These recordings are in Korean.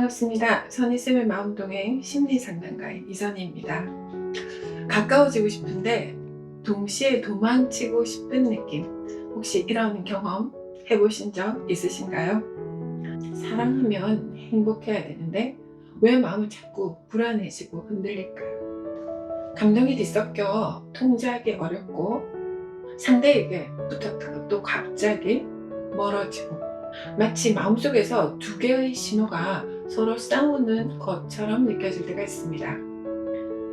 반갑습니다. 선희쌤의 마음동행 심리상담가의 이선희입니다. 가까워지고 싶은데 동시에 도망치고 싶은 느낌. 혹시 이런 경험 해보신 적 있으신가요? 사랑하면 행복해야 되는데 왜 마음은 자꾸 불안해지고 흔들릴까요? 감정이 뒤섞여 통제하기 어렵고 상대에게 붙었다가 또 갑자기 멀어지고 마치 마음속에서 두 개의 신호가 서로 싸우는 것처럼 느껴질 때가 있습니다.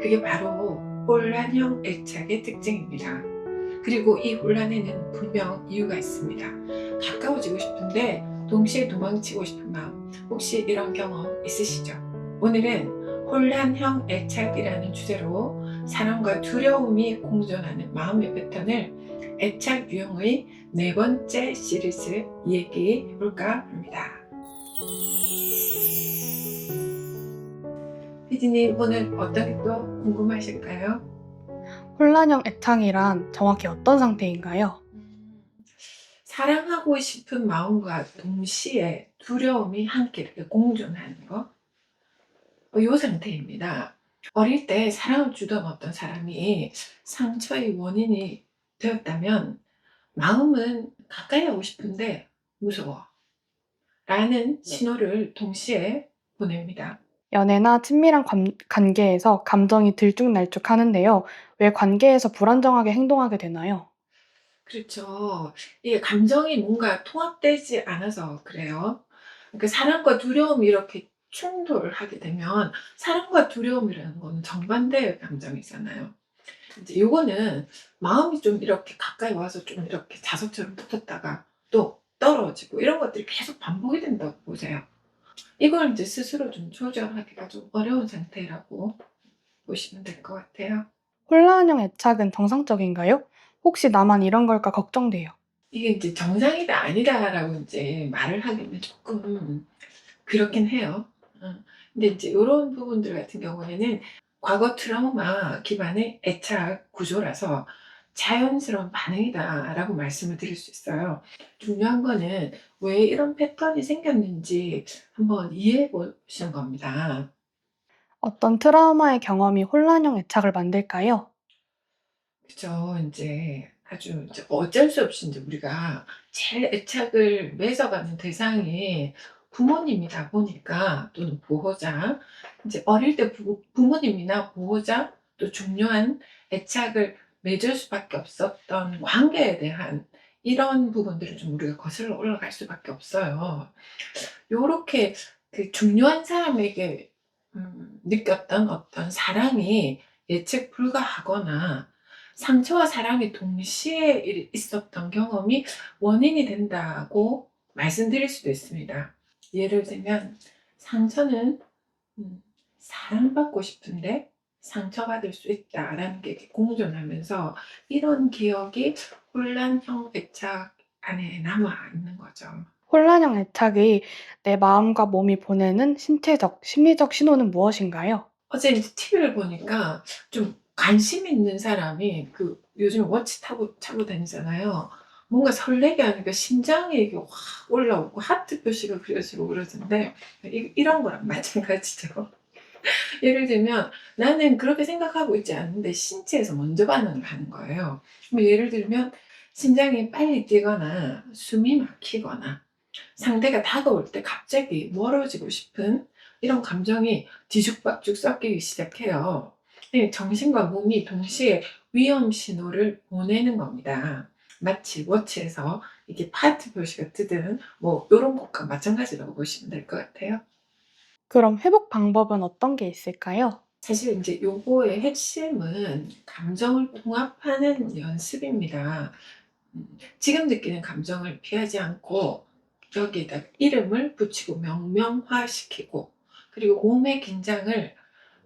그게 바로 혼란형 애착의 특징입니다. 그리고 이 혼란에는 분명 이유가 있습니다. 가까워지고 싶은데 동시에 도망치고 싶은 마음. 혹시 이런 경험 있으시죠? 오늘은 혼란형 애착이라는 주제로 사랑과 두려움이 공존하는 마음의 패턴을 애착 유형의 네 번째 시리즈 얘기해 볼까 합니다. 피디님 오늘 어떤 게 또 궁금하실까요? 혼란형 애착이란 정확히 어떤 상태인가요? 사랑하고 싶은 마음과 동시에 두려움이 함께 이렇게 공존하는 거. 어, 요 상태입니다. 어릴 때 사랑을 주던 어떤 사람이 상처의 원인이 되었다면 마음은 가까이 하고 싶은데 무서워. 라는 신호를 동시에 보냅니다. 연애나 친밀한 관, 관계에서 감정이 들쭉날쭉 하는데요. 왜 관계에서 불안정하게 행동하게 되나요? 그렇죠. 이게 감정이 뭔가 통합되지 않아서 그래요. 그러니까 사랑과 두려움이 이렇게 충돌하게 되면 사랑과 두려움이라는 거는 정반대의 감정이잖아요. 이제 요거는 마음이 좀 이렇게 가까이 와서 좀 이렇게 자석처럼 붙었다가 또 떨어지고 이런 것들이 계속 반복이 된다고 보세요. 이걸 이제 스스로 좀 조절하기가 좀 어려운 상태라고 보시면 될 것 같아요. 혼란형 애착은 정상적인가요? 혹시 나만 이런 걸까 걱정돼요. 이게 이제 정상이다 아니다라고 이제 말을 하기는 조금 그렇긴 해요. 어. 근데 이제 이런 부분들 같은 경우에는 과거 트라우마 기반의 애착 구조라서 자연스러운 반응이다라고 말씀을 드릴 수 있어요. 중요한 거는 왜 이런 패턴이 생겼는지 한번 이해해 보시는 겁니다. 어떤 트라우마의 경험이 혼란형 애착을 만들까요? 그죠. 이제 아주 이제 어쩔 수 없이 이제 우리가 제일 애착을 맺어가는 대상이 부모님이다 보니까 또는 보호자, 이제 어릴 때 부, 부모님이나 보호자 또 중요한 애착을 맺을 수밖에 없었던 관계에 대한 이런 부분들을 좀 우리가 거슬러 올라갈 수밖에 없어요. 요렇게 그 중요한 사람에게 음, 느꼈던 어떤 사랑이 예측 불가하거나 상처와 사랑이 동시에 일- 있었던 경험이 원인이 된다고 말씀드릴 수도 있습니다. 예를 들면 상처는 음, 사랑받고 싶은데 상처받을 수 있다라는 게 공존하면서 이런 기억이 혼란형 애착 안에 남아 있는 거죠. 혼란형 애착이 내 마음과 몸이 보내는 신체적, 심리적 신호는 무엇인가요? 어제 이제 TV를 보니까 좀 관심 있는 사람이 그 요즘 워치 타고 차고 다니잖아요. 뭔가 설레게 하니까 심장이 이게 확 올라오고 하트 표시가 그려지고 그러던데 이, 이런 거랑 마찬가지죠. 예를 들면 나는 그렇게 생각하고 있지 않은데 신체에서 먼저 반응을 하는 거예요. 뭐 예를 들면 심장이 빨리 뛰거나 숨이 막히거나 상대가 다가올 때 갑자기 멀어지고 싶은 이런 감정이 뒤죽박죽 섞이기 시작해요. 네, 정신과 몸이 동시에 위험 신호를 보내는 겁니다. 마치 워치에서 이게 파트 표시가 뜨든 뭐 이런 것과 마찬가지라고 보시면 될 것 같아요. 그럼 회복 방법은 어떤 게 있을까요? 사실 이제 요거의 핵심은 감정을 통합하는 연습입니다. 음, 지금 느끼는 감정을 피하지 않고 여기에다 이름을 붙이고 명명화시키고 그리고 몸의 긴장을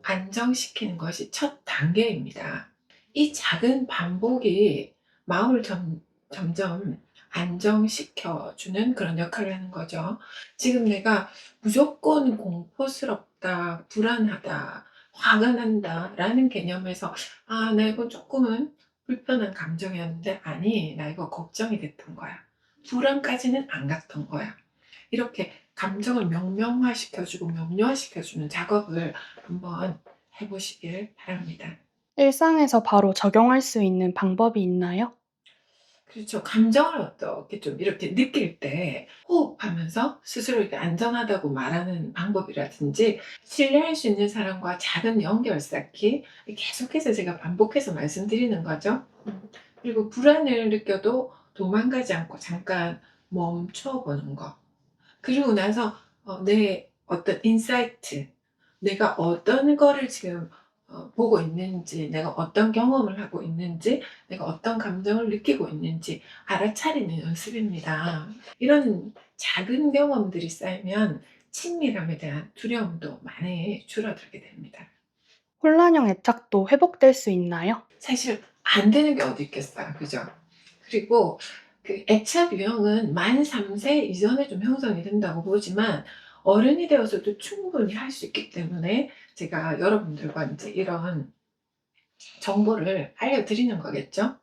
안정시키는 것이 첫 단계입니다. 이 작은 반복이 마음을 점, 점점 안정시켜주는 그런 역할을 하는 거죠. 지금 내가 무조건 공포스럽다, 불안하다, 화가 난다 라는 개념에서 아, 나 이거 조금은 불편한 감정이었는데 아니, 나 이거 걱정이 됐던 거야. 불안까지는 안 갔던 거야. 이렇게 감정을 명명화시켜주고 명료화시켜주는 작업을 한번 해보시길 바랍니다. 일상에서 바로 적용할 수 있는 방법이 있나요? 그렇죠. 감정을 어떻게 좀 이렇게 느낄 때 호흡하면서 스스로 이렇게 안전하다고 말하는 방법이라든지 신뢰할 수 있는 사람과 작은 연결 쌓기 계속해서 제가 반복해서 말씀드리는 거죠. 음. 그리고 불안을 느껴도 도망가지 않고 잠깐 멈춰보는 거. 그리고 나서 어, 내 어떤 인사이트, 내가 어떤 거를 지금 어, 보고 있는지, 내가 어떤 경험을 하고 있는지, 내가 어떤 감정을 느끼고 있는지 알아차리는 연습입니다. 이런 작은 경험들이 쌓이면 친밀함에 대한 두려움도 많이 줄어들게 됩니다. 혼란형 애착도 회복될 수 있나요? 사실 안 되는 게 어디 있겠어요. 그죠? 그리고 그 애착 유형은 만 3세 이전에 좀 형성이 된다고 보지만 어른이 되어서도 충분히 할 수 있기 때문에 제가 여러분들과 이제 이런 정보를 알려드리는 거겠죠.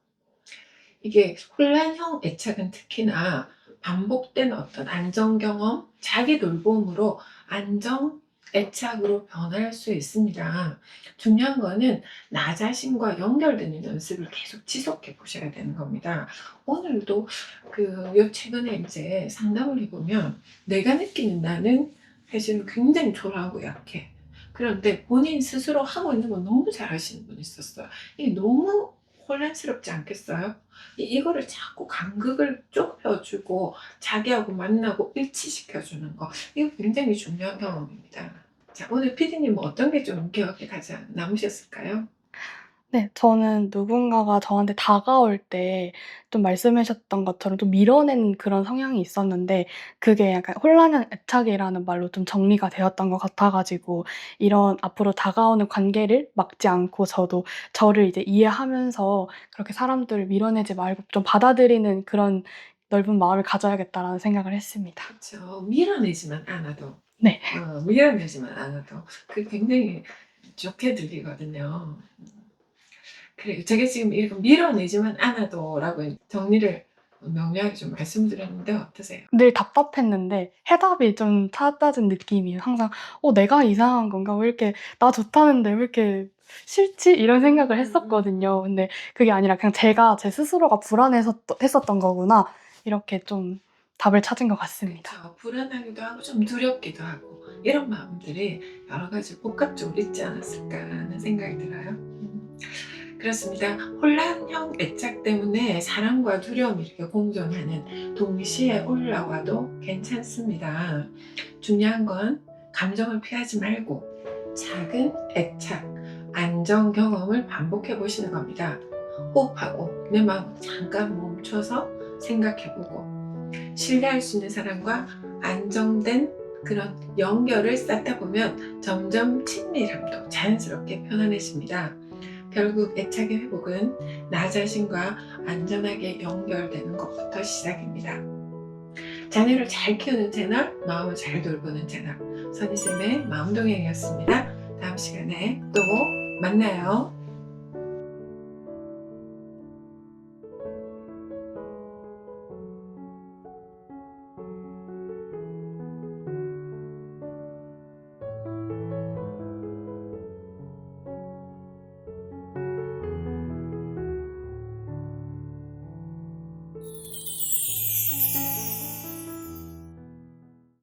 이게 혼란형 애착은 특히나 반복된 어떤 안정 경험, 자기 돌봄으로 안정 애착으로 변할 수 있습니다. 중요한 거는 나 자신과 연결되는 연습을 계속 지속해 보셔야 되는 겁니다. 오늘도 그 요 최근에 이제 상담을 해보면 내가 느끼는 나는 사실은 굉장히 초라하고 약해. 그런데 본인 스스로 하고 있는 건 너무 잘하시는 분이 있었어요. 이게 너무 혼란스럽지 않겠어요? 이- 이거를 자꾸 간극을 좁혀주고 자기하고 만나고 일치시켜주는 거 이거 굉장히 중요한 경험입니다. 자 오늘 피디님 뭐 어떤 게 좀 기억에 가장 남으셨을까요? 네. 저는 누군가가 저한테 다가올 때 좀 말씀하셨던 것처럼 좀 밀어내는 그런 성향이 있었는데 그게 약간 혼란형 애착이라는 말로 좀 정리가 되었던 것 같아 가지고 이런 앞으로 다가오는 관계를 막지 않고 저도 저를 이제 이해하면서 그렇게 사람들을 밀어내지 말고 좀 받아들이는 그런 넓은 마음을 가져야겠다라는 생각을 했습니다. 그렇죠. 밀어내지만 않아도 네. 어, 밀어내지만 않아도 그 굉장히 좋게 들리거든요. 그래요. 제가 지금 이거 밀어내지만 않아도라고 정리를 명료하게 좀 말씀드렸는데 어떠세요? 늘 답답했는데 해답이 좀 찾아진 느낌이에요. 항상 '어 내가 이상한 건가? 왜 이렇게 나 좋다는데 왜 이렇게 싫지?' 이런 생각을 음. 했었거든요. 근데 그게 아니라 그냥 제가 제 스스로가 불안해서 했었던 거구나. 이렇게 좀 답을 찾은 것 같습니다. 그렇죠. 불안하기도 하고 좀 두렵기도 하고 이런 마음들이 여러 가지 복합적으로 있지 않았을까 하는 생각이 들어요. 음. 그렇습니다. 혼란형 애착 때문에 사랑과 두려움이 이렇게 공존하는 동시에 올라와도 괜찮습니다. 중요한 건 감정을 피하지 말고 작은 애착, 안정 경험을 반복해 보시는 겁니다. 호흡하고 내 마음 잠깐 멈춰서 생각해 보고 신뢰할 수 있는 사람과 안정된 그런 연결을 쌓다 보면 점점 친밀함도 자연스럽게 편안해집니다. 결국 애착의 회복은 나 자신과 안전하게 연결되는 것부터 시작입니다. 자녀를 잘 키우는 채널, 마음을 잘 돌보는 채널, 선희쌤의 마음동행이었습니다. 다음 시간에 또 만나요.